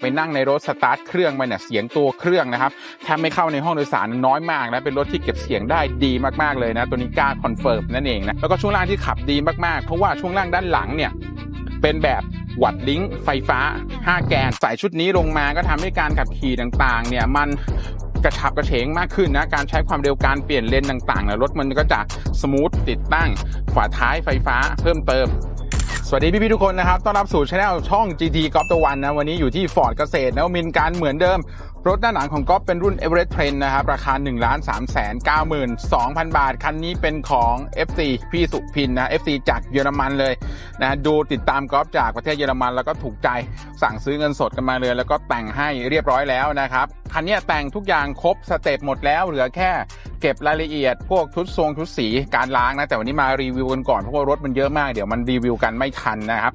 ไปนั่งในรถสตาร์ทเครื่องมันเนี่ยเสียงตัวเครื่องนะครับแทบไม่เข้าในห้องโดยสารน้อยมากนะเป็นรถที่เก็บเสียงได้ดีมากๆเลยนะตัวนี้กล้าคอนเฟิร์มนั่นเองนะแล้วก็ช่วงล่างที่ขับดีมากๆ เพราะว่าช่วงล่างด้านหลังเนี่ยเป็นแบบวัดลิงก์ไฟฟ้า 5 แกนใส่ชุดนี้ลงมาก็ทำให้การขับขี่ต่างๆ เนี่ยมันกระฉับกระเฉงมากขึ้นนะ การใช้ความเร็วการเปลี่ยนเลนต่างๆนี่ยรถมันก็จะสมูทติดตั้ง ฝาท้ายไฟฟ้าเพิ่มเติม สวัสดีพี่ๆทุกคนนะครับ ต้อนรับสู่ช anel ช่อง GT กอล์ฟตะวันนะ วันนี้อยู่ที่ฟอร์ดเกษตรนะมินการเหมือนเดิมรถด้าหลังของกอล์ฟเป็นรุ่น Everest Trend นะครับ ราคา 1 3 9 2 0 0 0 บาท คันนี้เป็นของ FC พี่สุพินนะ FC จากเยอรมันเลยนะดูติดตามกอล์ฟจากประเทศเยอรมัน แล้วก็ถูกใจสั่งซื้อเงินสดกันมาเลย แล้วก็แต่งให้เรียบร้อยแล้วนะครับ คันนี้แต่งทุกอย่างครบสเต็ปหมดแล้ว เหลือแค่เก็บรายละเอียด พวกชุดทรงชุดสีการล้างนะ แต่วันนี้มารีวิวกันก่อนเพราะว่ารถมันเยอะมากเดี๋ยวมันรีวิวกันไม่ทันนะครับ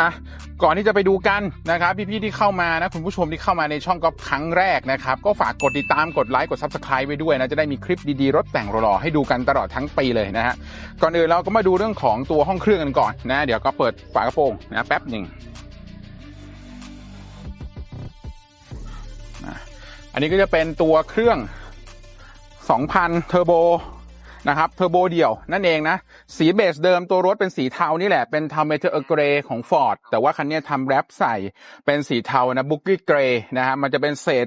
อะก่อนที่จะไปดูกันนะครับพี่ๆที่เข้ามานะคุณผู้ชมที่เข้ามาในช่องก็ครั้งแรกนะครับ ก็ฝากกดติดตามกดไลค์กด subscribe ไว้ด้วยนะ จะได้มีคลิปดีๆ รถแต่งหล่อๆให้ดูกันตลอดทั้งปีเลยนะฮะ ก่อนอื่นเราก็มาดูเรื่องของตัวห้องเครื่องกันก่อนนะ เดี๋ยวก็เปิดฝากระโปรงนะแป๊บหนึ่งอันนี้ก็จะเป็นตัวเครื่อง 2,000 เทอร์โบ นะครับเทอร์โบเดี่ยวนั่นเองนะ สีเบสเดิมตัวรถเป็นสีเทานี่แหละ เป็นเทาเมเทัลเกรย์ของ Ford แต่ว่าคันนี้ทำแรปใส่เป็นสีเทานะบุกกี้เกรย์นะฮะมันจะเป็นเศษ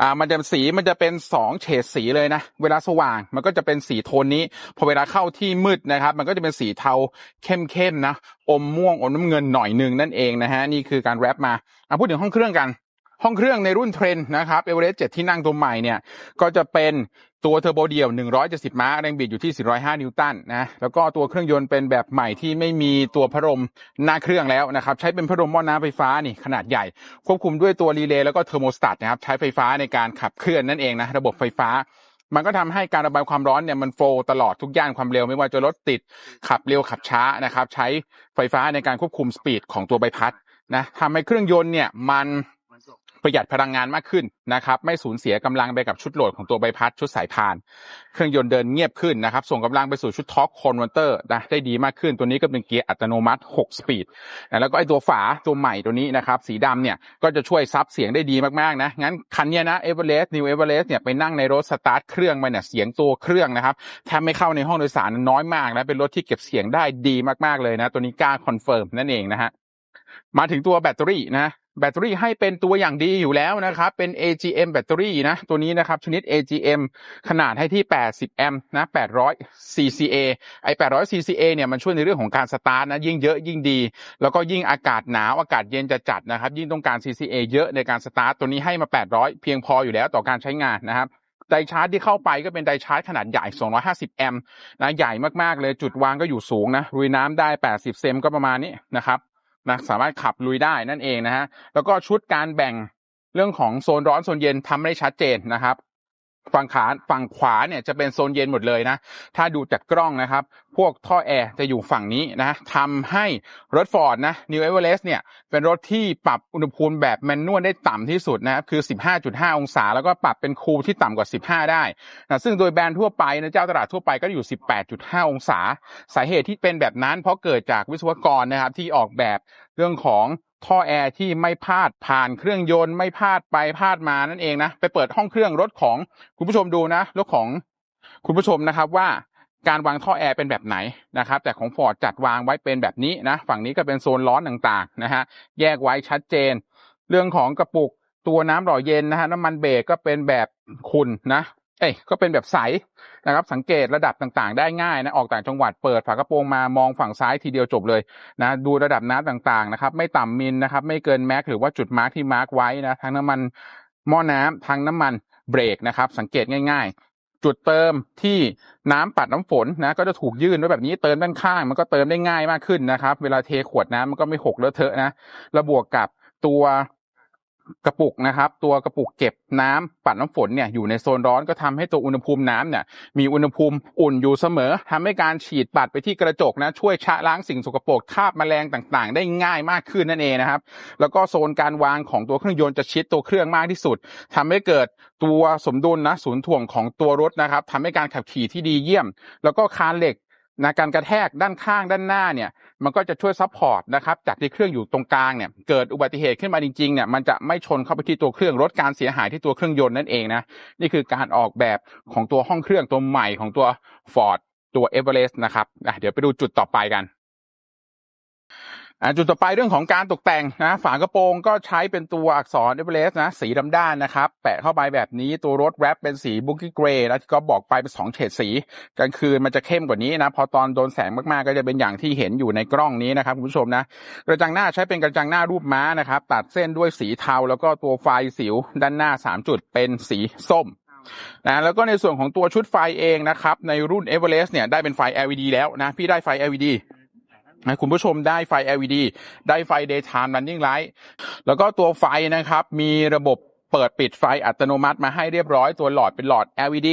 อ่ามันจะสีมันจะเป็น2เฉดสีเลยนะ เวลาสว่างมันก็จะเป็นสีโทนนี้ พอเวลาเข้าที่มืดนะครับ มันก็จะเป็นสีเทาเข้มๆนะ อมม่วงอมน้ำเงินหน่อยหนึ่งนั่นเองนะฮะนี่คือการแรปมาเอาพูดถึงห้องเครื่องกัน ห้องเครื่องในรุ่นเทรนนะครับเอเวอเรสต์7ที่นั่งตัวใหม่เนี่ยก็จะเป็นตัวเทอร์โบเดี่ยว 170 ม้า แรงบิดอยู่ที่ 405 นิวตันนะ แล้วก็ตัวเครื่องยนต์เป็นแบบใหม่ที่ไม่มีตัวพัดลมหน้าเครื่องแล้วนะครับ ใช้เป็นพัดลมหม้อน้ำไฟฟ้านี่ขนาดใหญ่ ควบคุมด้วยตัวรีเลย์แล้วก็เทอร์โมสตัตนะครับ ใช้ไฟฟ้าในการขับเคลื่อนนั่นเองนะ ระบบไฟฟ้า มันก็ทำให้การระบายความร้อนเนี่ยมันโฟล์ตลอดทุกย่านความเร็ว ไม่ว่าจะรถติด ขับเร็วขับช้านะครับ ใช้ไฟฟ้าในการควบคุมสปีดของตัวใบพัดนะทำให้เครื่องยนต์เนี่ยมัน ประหยัดพลังงานมากขึ้นนะครับไม่สูญเสียกำลังไปกับชุดโหลดของตัวใบพัดชุดสายพาน เครื่องยนต์เดินเงียบขึ้นนะครับส่งกำลังไปสู่ชุดท็อร์กคอนเวอร์เตอร์นะได้ดีมากขึ้นตัวนี้ก็เป็นเกียร์อัตโนมัติ 6 สปีดแล้วก็ไอตัวฝาตัวใหม่ตัวนี้นะครับสีดำเนี่ยก็จะช่วยซับเสียงได้ดีมากๆนะงั้นคันเนี้ยนะเอเวอเรสต์นิวเอเวอเรสต์เนี่ยไปนั่งในรถสตาร์ทเครื่องมันเนี่ยเสียงตัวเครื่องนะครับแทบไม่เข้าในห้องโดยสารน้อยมากนะเป็นรถที่เก็บเสียงได้ดีมากๆเลยนะตัวนี้กล้าคอนเฟิร์มนั่นเองนะฮะมาถึงตัวแบตเตอรี่นะ แบตเตอรี่ให้เป็นตัวอย่างดีอยู่แล้วนะครับ เป็น AGM แบตเตอรี่นะ ตัวนี้นะครับ ชนิด AGM ขนาดให้ที่ 80 แอมป์นะ 800 CCA ไอ800 CCA เนี่ย มันช่วยในเรื่องของการสตาร์ทนะ ยิ่งเยอะยิ่งดี แล้วก็ยิ่งอากาศหนาว อากาศเย็นจะจัดนะครับ ยิ่งต้องการ CCA เยอะในการสตาร์ท ตัวนี้ให้มา 800 เพียงพออยู่แล้วต่อการใช้งานนะครับไดชาร์จที่เข้าไปก็เป็นไดชาร์จขนาดใหญ่ 250 แอมป์นะ ใหญ่มากๆเลย จุดวางก็อยู่สูงนะ รุยน้ำได้ 80 เซมก็ประมาณนี้นะครับ นะสามารถขับลุยได้นั่นเองนะฮะแล้วก็ชุดการแบ่งเรื่องของโซนร้อนโซนเย็นทำได้ชัดเจนนะครับ ฝั่งขาฝั่งขวาเนี่ยจะเป็นโซนเย็นหมดเลยนะ ถ้าดูจากกล้องนะครับ พวกท่อแอร์จะอยู่ฝั่งนี้นะทำให้รถฟอร์ดนะ New Everest เนี่ย เป็นรถที่ปรับอุณหภูมิแบบแมนนวลได้ต่ำที่สุดนะครับ คือ 15.5 องศา แล้วก็ปรับเป็นคูลที่ต่ำกว่า 15 ได้นะซึ่งโดยแบรนด์ทั่วไปนะเจ้าตลาดทั่วไปก็อยู่ 18.5 องศา สาเหตุที่เป็นแบบนั้นเพราะเกิดจากวิศวกรนะครับที่ออกแบบเรื่องของ ท่อแอร์ที่ไม่พาดผ่านเครื่องยนต์ไม่พาดไปพาดมานั่นเองนะไปเปิดห้องเครื่องรถของคุณผู้ชมดูนะรถของคุณผู้ชมนะครับว่าการวางท่อแอร์เป็นแบบไหนนะครับ แต่ของฟอร์ดจัดวางไว้เป็นแบบนี้นะ ฝั่งนี้ก็เป็นโซนร้อนต่างๆนะฮะแยกไว้ชัดเจน เรื่องของกระปุกตัวน้ำหล่อเย็นนะฮะน้ำมันเบรกก็เป็นแบบขุ่นนะ เอ้ยก็เป็นแบบใสนะครับ สังเกตระดับต่างๆ ได้ง่ายนะออกต่างจังหวัดเปิดฝากระโปรงมามองฝั่งซ้ายทีเดียวจบเลยนะดูระดับน้ำต่างๆนะครับ ไม่ต่ำมิลนะครับ ไม่เกินแม็กหรือว่าจุดมาร์กที่มาร์กไว้นะทั้งน้ำมันหม้อน้ำทั้งน้ำมันเบรกนะครับ สังเกตง่าย ๆ จุดเติมที่น้ำปัดน้ำฝนนะก็จะถูกยื่นไว้แบบนี้เติมด้านข้างมันก็เติมได้ง่ายมากขึ้นนะครับ เวลาเทขวดน้ำมันก็ไม่หกเลอะเทอะนะระบวกกับตัว กระปุกนะครับ ตัวกระปุกเก็บน้ำปัดน้ำฝนเนี่ยอยู่ในโซนร้อนก็ทำให้ตัวอุณหภูมิน้ำเนี่ยมีอุณหภูมิอุ่นอยู่เสมอทำให้การฉีดปัดไปที่กระจกนะช่วยชะล้างสิ่งสกปรกคราบแมลงต่างๆ ได้ง่ายมากขึ้นนั่นเองนะครับ แล้วก็โซนการวางของตัวเครื่องยนต์จะชิดตัวเครื่องมากที่สุดทำให้เกิดตัวสมดุลนะศูนย์ถ่วงของตัวรถนะครับทำให้การขับขี่ที่ดีเยี่ยม แล้วก็คานเหล็ก นะการกระแทกด้านข้างด้านหน้าเนี่ยมันก็จะช่วยซัพพอร์ตนะครับจากที่เครื่องอยู่ตรงกลางเนี่ยเกิดอุบัติเหตุขึ้นมาจริงๆเนี่ยมันจะไม่ชนเข้าไปที่ตัวเครื่องลดการเสียหายที่ตัวเครื่องยนต์นั่นเองนะนี่คือการออกแบบของตัวห้องเครื่องตัวใหม่ของตัว Ford ตัว Everest นะครับเดี๋ยวไปดูจุดต่อไปกัน อ่าจุดต่อไปเรื่องของการตกแต่งนะฝากระโปรงก็ใช้เป็นตัวอักษรเอเวอเรสต์นะสีดำด้านนะครับ แปะเข้าไปแบบนี้ตัวรถแรปเป็นสีบุกี้เกรย์แล้วที่ก็บอกไปเป็นสองเฉดสีกลางคืนมันจะเข้มกว่านี้นะ พอตอนโดนแสงมากๆก็จะเป็นอย่างที่เห็นอยู่ในกล้องนี้นะครับคุณผู้ชมนะกระจังหน้าใช้เป็นกระจังหน้ารูปม้านะครับ ตัดเส้นด้วยสีเทา แล้วก็ตัวไฟสิวด้านหน้าสามจุดเป็นสีส้มนะแล้วก็ในส่วนของตัวชุดไฟเองนะครับในรุ่น e v e r e s t เนี่ยได้เป็นไฟ LED แล้วนะพี่ได้ไฟ LED นะคุณผู้ชมได้ไฟ LED ได้ไฟ daytime running light แล้วก็ตัวไฟนะครับ มีระบบเปิดปิดไฟอัตโนมัติมาให้เรียบร้อยตัวหลอดเป็นหลอด LED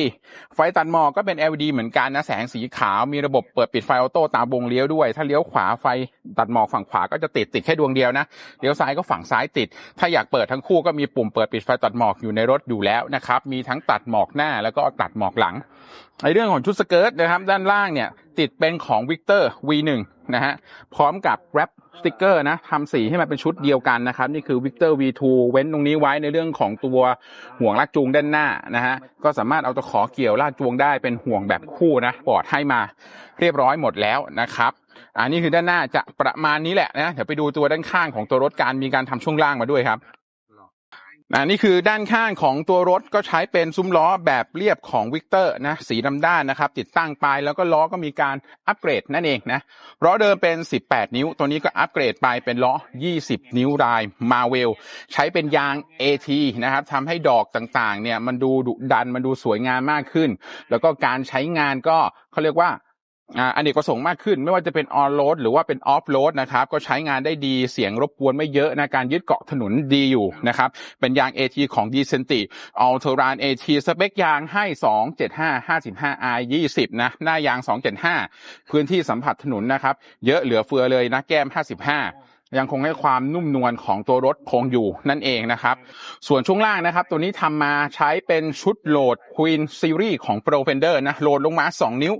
ไฟตัดหมอกก็เป็น LED เหมือนกันนะแสงสีขาวมีระบบเปิดปิดไฟออโต้ตามวงเลี้ยวด้วย ถ้าเลี้ยวขวาไฟตัดหมอกฝั่งขวาก็จะติดติดแค่ดวงเดียวนะเลี้ยวซ้ายก็ฝั่งซ้ายติด ถ้าอยากเปิดทั้งคู่ก็มีปุ่มเปิดปิดไฟตัดหมอกอยู่ในรถอยู่แล้วนะครับมีทั้งตัดหมอกหน้าแล้วก็ตัดหมอกหลังในเรื่องของชุดสเกิร์ตนะครับด้านล่างเนี่ยติดเป็นของ Victor V1 นะฮะพร้อมกับแรปสติกเกอร์นะทำสีให้มันเป็นชุดเดียวกันนะครับ นี่คือ Victor V2 เว้นตรงนี้ไว้ในเรื่องของตัวห่วงลากจูงด้านหน้านะฮะก็สามารถเอาตะขอเกี่ยวลากจูงได้เป็นห่วงแบบคู่นะปอดให้มาเรียบร้อยหมดแล้วนะครับอันนี้คือด้านหน้าจะประมาณนี้แหละนะเดี๋ยวไปดูตัวด้านข้างของตัวรถการมีการทำช่วงล่างมาด้วยครับ อ่านี่คือด้านข้างของตัวรถก็ใช้เป็นซุ้มล้อแบบเรียบของวิกเตอร์นะสีดำด้านนะครับ ติดตั้งไปแล้วก็ล้อก็มีการอัปเกรดนั่นเองนะล้อเดิมเป็น 18 นิ้ว ตัวนี้ก็อัปเกรดไปเป็นล้อ 20 นิ้วรายมาเวลใช้เป็นยาง AT นะครับทำให้ดอกต่างๆเนี่ยมันดูดุดันมันดูสวยงามมากขึ้น แล้วก็การใช้งานก็เขาเรียกว่า อ่าอเนกประสงมากขึ้นไม่ว่าจะเป็นออนโรดหรือว่าเป็นออฟโรดนะครับก็ใช้งานได้ดีเสียงรบกวนไม่เยอะนะการยึดเกาะถนนดีอยู่นะครับเป็นยาง AT ของ d c e n t i a l t e r a n AT สเปคยางให้ 275 55 R 20นะหน้ายาง 275 พื้นที่สัมผัสถนนนะครับเยอะเหลือเฟือเลยนะแก้ม 55 ยังคงให้ความนุ่มนวลของตัวรถคงอยู่นั่นเองนะครับ ส่วนช่วงล่างนะครับ ตัวนี้ทำมาใช้เป็นชุดโหลด Queen Series ของ Pro Fender นะโหลดลงมา 2 นิ้ว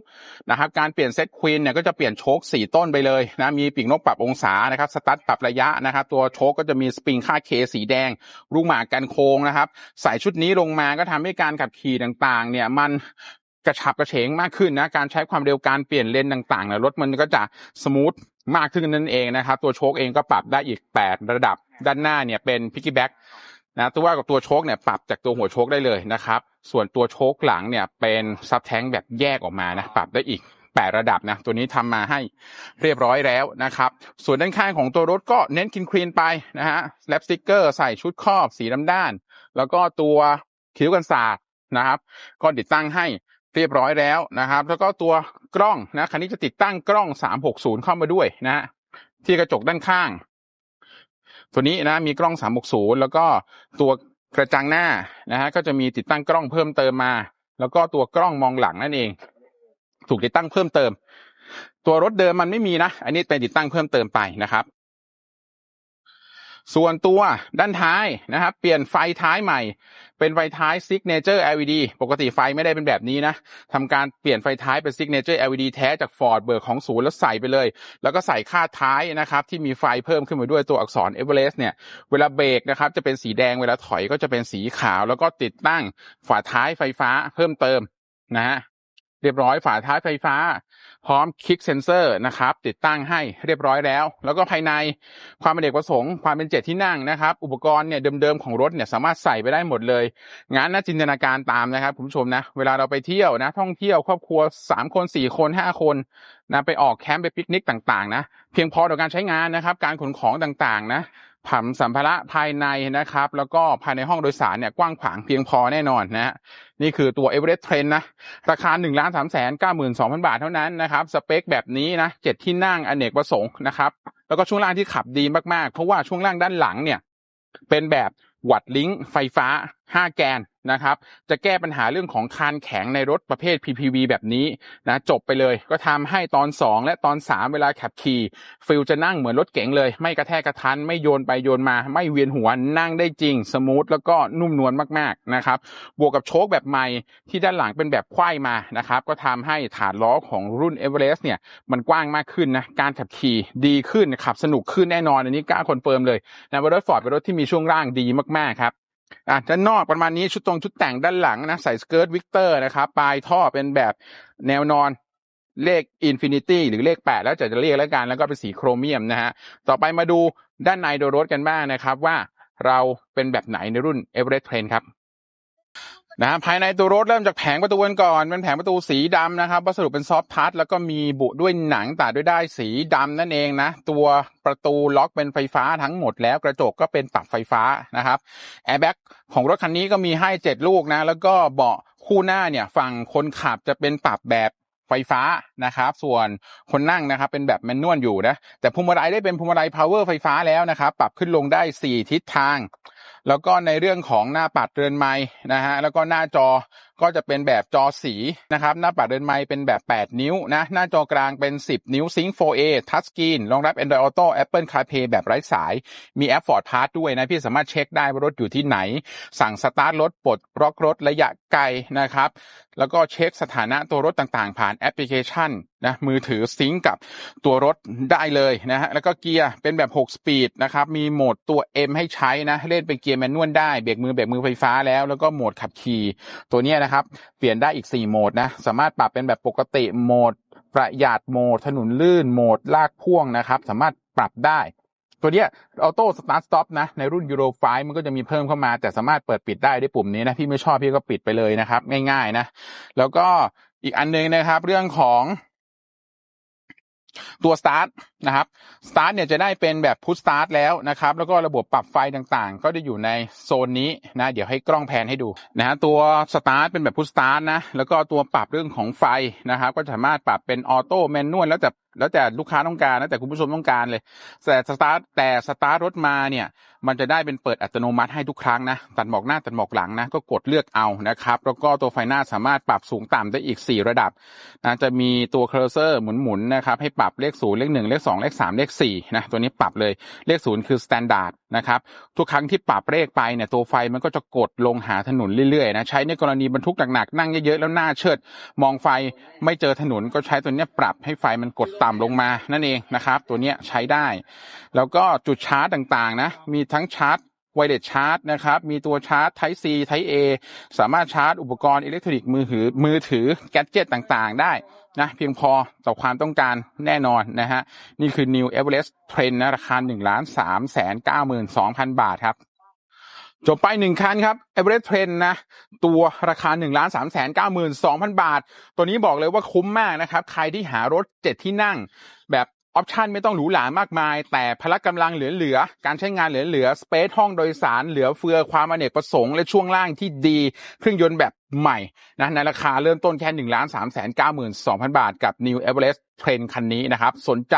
นะครับการเปลี่ยนเซต Queen เนี่ยก็จะเปลี่ยนโชค4 ต้นไปเลยนะมีปีกนกปรับองศานะครับสตั๊ดปรับระยะนะครับ ตัวโชคก็จะมีสปริงค่าเคสีแดงลูกหมากกันโค้งนะครับ ใส่ชุดนี้ลงมาก็ทำให้การขับขี่ต่างๆ เนี่ยมันกระฉับกระเฉงมากขึ้นนะ การใช้ความเร็วการเปลี่ยนเลนต่างๆเนี่ยรถมันก็จะสมูทมากขึ้นนั่นเองนะครับ ตัวโชคเองก็ปรับได้อีก 8 ระดับด้านหน้าเนี่ยเป็นพิกกี้แบ็กนะตัวว่ากับตัวโชคเนี่ยปรับจากตัวหัวโชคได้เลยนะครับ ส่วนตัวโชคหลังเนี่ยเป็นซับแท้งแบบแยกออกมานะปรับได้อีก8ระดับนะตัวนี้ทำมาให้เรียบร้อยแล้วนะครับ ส่วนด้านข้างของตัวรถก็เน้นคินครีนไปนะฮะแลปสติกเกอร์ใส่ชุดครอบสีดำด้าน แล้วก็ตัวคิ้วกันศาสตร์นะครับ ก็ติดตั้งให้ เรียบร้อยแล้วนะครับ แล้วก็ตัวกล้องนะคันนี้จะติดตั้งกล้อง 360 เข้ามาด้วยนะฮะที่กระจกด้านข้าง ตัวนี้นะมีกล้อง 360 แล้วก็ตัวกระจังหน้านะฮะก็จะมีติดตั้งกล้องเพิ่มเติมมา แล้วก็ตัวกล้องมองหลังนั่นเอง ถูกติดตั้งเพิ่มเติม ตัวรถเดิมมันไม่มีนะ อันนี้เป็นติดตั้งเพิ่มเติมไปนะครับ ส่วนตัวด้านท้ายนะครับ เปลี่ยนไฟท้ายใหม่ เป็นไฟท้าย Signature LED ปกติไฟไม่ได้เป็นแบบนี้นะทำการเปลี่ยนไฟท้ายเป็น Signature LED แท้จาก Ford เบิกของศูนย์แล้วใส่ไปเลย แล้วก็ใส่ค่าท้ายนะครับ ที่มีไฟเพิ่มขึ้นมาด้วยตัวอักษร Everest เนี่ย เวลาเบรกนะครับ จะเป็นสีแดงเวลาถอยก็จะเป็นสีขาว แล้วก็ติดตั้งฝาท้ายไฟฟ้าเพิ่มเติมนะฮะเรียบร้อยฝาท้ายไฟฟ้า พร้อมคลิกเซนเซอร์นะครับ ติดตั้งให้เรียบร้อยแล้ว แล้วก็ภายในความเป็นเอกประสงค์ความเป็นเจ็ดที่นั่งนะครับ อุปกรณ์เนี่ยเดิมๆของรถเนี่ยสามารถใส่ไปได้หมดเลยงั้นนะจินตนาการตามนะครับคุณผู้ชมนะเวลาเราไปเที่ยวนะ ท่องเที่ยวครอบครัวสามคนสี่คนห้าคนนะไปออกแคมป์ไปปิกนิกต่างๆนะเพียงพอต่อการใช้งานนะครับ การขนของต่างๆนะ ผัมสัมภาระภายในนะครับ แล้วก็ภายในห้องโดยสารเนี่ยกว้างขวางเพียงพอแน่นอนนะฮะนี่คือตัว Everest Trend นะ ราคา1นึ่งล้านสามแสนเก้าหมื่นสองพันบาทเท่านั้นนะครับ สเปคแบบนี้นะเจ็ดที่นั่งอเนกประสงค์นะครับ แล้วก็ช่วงล่างที่ขับดีมากๆ เพราะว่าช่วงล่างด้านหลังเนี่ย เป็นแบบวัดลิงก์ไฟฟ้า 5 แกน นะครับ จะแก้ปัญหาเรื่องของคานแข็งในรถประเภท PPV แบบนี้นะจบไปเลย ก็ทำให้ตอน 2 และตอน 3 เวลาขับขี่ฟิลจะนั่งเหมือนรถเก๋งเลย ไม่กระแทกกระทัน ไม่โยนไปโยนมา ไม่เวียนหัวนั่งได้จริง สมูทแล้วก็นุ่มนวลมากๆนะครับ บวกกับโชคแบบใหม่ที่ด้านหลังเป็นแบบไขว้มานะครับก็ทำให้ฐานล้อของรุ่น e v e r e s t เนี่ยมันกว้างมากขึ้นนะการขับขี่ดีขึ้นขับสนุกขึ้นแน่นอนอันนี้กล้าคอนเฟิร์มเลยนะว่ารถฟอร์ดเป็นรถที่มีช่วงล่างดีมากๆครับ อะด้านนอกประมาณนี้ชุดตรงชุดแต่งด้านหลังนะใส่สเกิร์ตวิกเตอร์นะครับปลายท่อเป็นแบบแนวนอนเลขอินฟินิตี้หรือเลข 8 แล้วจะจะเรียกแล้วกัน แล้วก็เป็นสีโครเมียมนะฮะ ต่อไปมาดูด้านในโดยรถกันบ้างนะครับว่าเราเป็นแบบไหนในรุ่น e v e r e s t Train ครับ นะภายในตัวรถเริ่มจากแผงประตูกันก่อนเป็นแผงประตูสีดำนะครับวัสดุเป็นซอฟทัชแล้วก็มีบุด้วยหนังตัดด้วยได้สีดำนั่นเองนะตัวประตูล็อกเป็นไฟฟ้าทั้งหมดแล้วกระจกก็เป็นปรับไฟฟ้านะครับแอร์แบ็กของรถคันนี้ก็มีให้เจ็ดลูกนะแล้วก็เบาะคู่หน้าเนี่ยฝั่งคนขับจะเป็นปรับแบบไฟฟ้านะครับ ส่วนคนนั่งนะครับเป็นแบบแมนนวลอยู่นะแต่พวงมาลัยได้เป็นพวงมาลัยพาวเวอร์ไฟฟ้าแล้วนะครับ ปรับขึ้นลงได้ 4 ทิศทาง แล้วก็ในเรื่องของหน้าปัดเรือนไม้นะฮะแล้วก็หน้าจอก็จะเป็นแบบจอสีนะครับหน้าปัดเรือนไม้เป็นแบบ 8 นิ้วนะหน้าจอกลางเป็น 10 นิ้ว Sync 4A Touch Screen รองรับ Android Auto Apple CarPlay แบบไร้สาย มีแอป Ford Pass ด้วยนะ พี่สามารถเช็คได้ว่ารถอยู่ที่ไหน สั่งสตาร์ทรถปลดล็อกรถระยะไกลนะครับ แล้วก็เช็คสถานะตัวรถต่างๆ ผ่านแอปพลิเคชัน นะมือถือซิงกับตัวรถได้เลยนะฮะแล้วก็เกียร์เป็นแบบ 6 สปีดนะครับมีโหมดตัว M ให้ใช้นะเล่นเป็นเกียร์แมนนวลได้เบรกมือเบรกมือไฟฟ้าแล้วแล้วก็โหมดขับขี่ตัวนี้นะครับ เปลี่ยนได้อีก 4 โหมดนะสามารถปรับเป็นแบบปกติโหมด ประหยัดโหมด ถนนลื่นโหมดลากพ่วงนะครับ สามารถปรับได้ตัวเนี้ยออโต้สตาร์ทสต็อปนะในรุ่น Euro 5มันก็จะมีเพิ่มเข้ามา แต่สามารถเปิดปิดได้ด้วยปุ่มนี้นะ พี่ไม่ชอบพี่ก็ปิดไปเลยนะครับ ง่ายๆนะ แล้วก็อีกอันหนึงนะครับ เรื่องของ ตัว start นะครับ start เนี่ยจะได้เป็นแบบ push start แล้วนะครับ แล้วก็ระบบปรับไฟต่างๆ ก็จะอยู่ในโซนนี้นะ เดี๋ยวให้กล้องแพนให้ดูนะฮะตัว start เป็นแบบ push start นะ แล้วก็ตัวปรับเรื่องของไฟนะครับ ก็สามารถปรับเป็นออโต้แมนนวลแล้วแต่ แล้วแต่ลูกค้าต้องการนะแต่คุณผู้ชมต้องการเลยแต่สตาร์ทแต่สตาร์ทรถมาเนี่ย มันจะได้เป็นเปิดอัตโนมัติให้ทุกครั้งนะตัดหมอกหน้าตัดหมอกหลังนะก็กดเลือกเอานะครับ แล้วก็ตัวไฟหน้าสามารถปรับสูงต่ำได้อีก 4 ระดับนะจะมีตัวเคอร์เซอร์หมุนๆนะครับ ให้ปรับเลขศูนย์เลขหนึ่งเลขสองเลขสามเลขสี่นะตัวนี้ปรับเลยเลขศูนย์คือสแตนดาร์ดนะครับทุกครั้งที่ปรับเลขไปเนี่ยตัวไฟมันก็จะกดลงหาถนนเรื่อยๆนะใช้ในกรณีบรรทุกหนักๆนั่งเยอะๆแล้วหน้าเชิด มองไฟไม่เจอถนนก็ใช้ตัวนี้ปรับให้ไฟมันกดต่ำลงมานั่นเองนะครับ ตัวนี้ใช้ได้ แล้วก็จุดชาร์จต่างๆนะมีทั้งชาร์จไวเลสชาร์จนะครับ มีตัวชาร์จ Type C Type A สามารถชาร์จอุปกรณ์อิเล็กทรอนิกส์มือถือมือถือแกดเจตต่างๆ ได้นะเพียงพอต่อความต้องการแน่นอนนะฮะ นี่คือ New Everest Trend นะราคา1ล้าน3แสน92,000 บาทครับ จบไปหนึ่งคันครับเอเวอเรสต์เทรนนะ ตัวราคา1ล้าน3แสน92,000บาท ตัวนี้บอกเลยว่าคุ้มมากนะครับ ใครที่หารถเจ็ดที่นั่ง แบบออปชันไม่ต้องหรูหรามากมาย แต่พละกำลังเหลือๆ การใช้งานเหลือๆสเปซห้องโดยสารเหลือเฟือความอเนกประสงค์และช่วงล่างที่ดี เครื่องยนต์แบบ ใหม่นะในราคาเริ่มต้นแค่1ล้าน3แสน92,000 บาทกับ New Everest เทรนคันนี้นะครับ สนใจ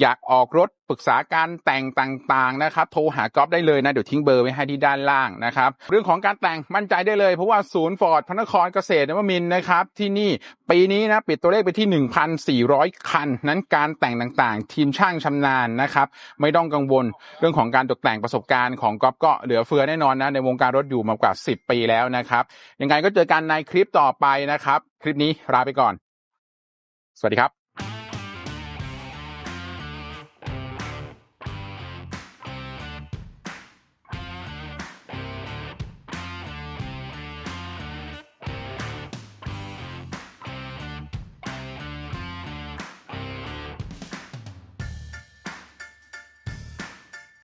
อยากออกรถปรึกษาการแต่งต่างๆนะครับ โทรหาก๊อฟได้เลยนะ เดี๋ยวทิ้งเบอร์ไว้ให้ที่ด้านล่างนะครับ เรื่องของการแต่งมั่นใจได้เลย เพราะว่าศูนย์ฟอร์ดพระนครเกษตรนวมินนะครับ ที่นี่ปีนี้นะ ปิดตัวเลขไปที่ 1,400 คัน นั้นการแต่งต่างๆ ทีมช่างชำนาญนะครับ ไม่ต้องกังวลเรื่องของการตกแต่งประสบการณ์ของก๊อฟก็เหลือเฟือแน่นอนนะในวงการรถอยู่มากว่า 10 ปีแล้วนะครับยังไงก็เจอกันในคลิปต่อไปนะครับ คลิปนี้ลาไปก่อน สวัสดีครับ